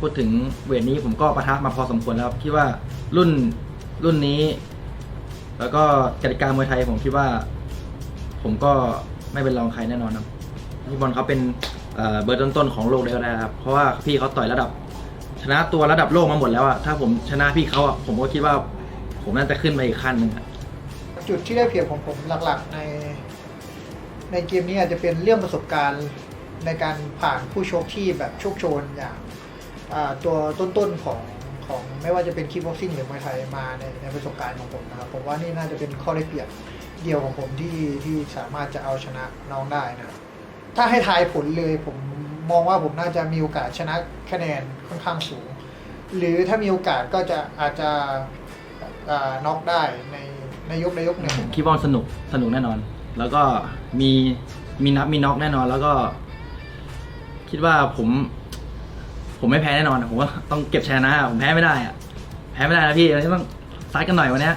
พูดถึงเวทนี้ผมก็ประทับมาพอสมควรแล้วครับคิดว่ารุ่นรุ่นนี้ แล้วก็กติกามวยไทยผมคิดว่า ผมก็ไม่เป็นรองใครแน่นอนครับพี่บอลเขาเป็นเบอร์ต้นๆของโลกได้ก็ได้ครับ เพราะว่าพี่เขาต่อยระดับ ชนะตัวระดับโลกมาหมดแล้วอะถ้าผมชนะพี่เขาอะผมก็คิดว่า ผมน่าจะขึ้นไปอีกขั้นหนึ่งอะจุดที่ได้เปรียบของผมหลักๆ ใน ในเกมนี้อาจจะเป็นเรื่องประสบการณ์ในการผ่านผู้ชกที่แบบโชคโชนอย่าง ตัวต้นๆของของไม่ว่าจะเป็นคิกบ็อกซิ่งหรือมวยไทยมาในในประสบการณ์ของผมนะครับ ผมว่านี่น่าจะเป็นข้อได้เปรียบเดียวของผมที่ที่สามารถจะเอาชนะน้องได้นะครับถ้าให้ทายผลเลยผมมองว่าผมน่าจะมีโอกาสชนะคะแนนค่อนข้างสูง หรือถ้ามีโอกาสก็จะอาจจะน็อกได้ในในยกในยกหนึ่งคิดว่าสนุกสนุกแน่นอน แล้วก็มีมีนับมีน็อกแน่นอน แล้วก็ คิดว่าผม ผมไม่แพ้แน่นอนอะผมว่าต้องเก็บชยชนะผมแพ้ไม่ได้อะแพ้ไม่ได้นะพี่เราต้องซัดกันหน่อยวันเนี้ย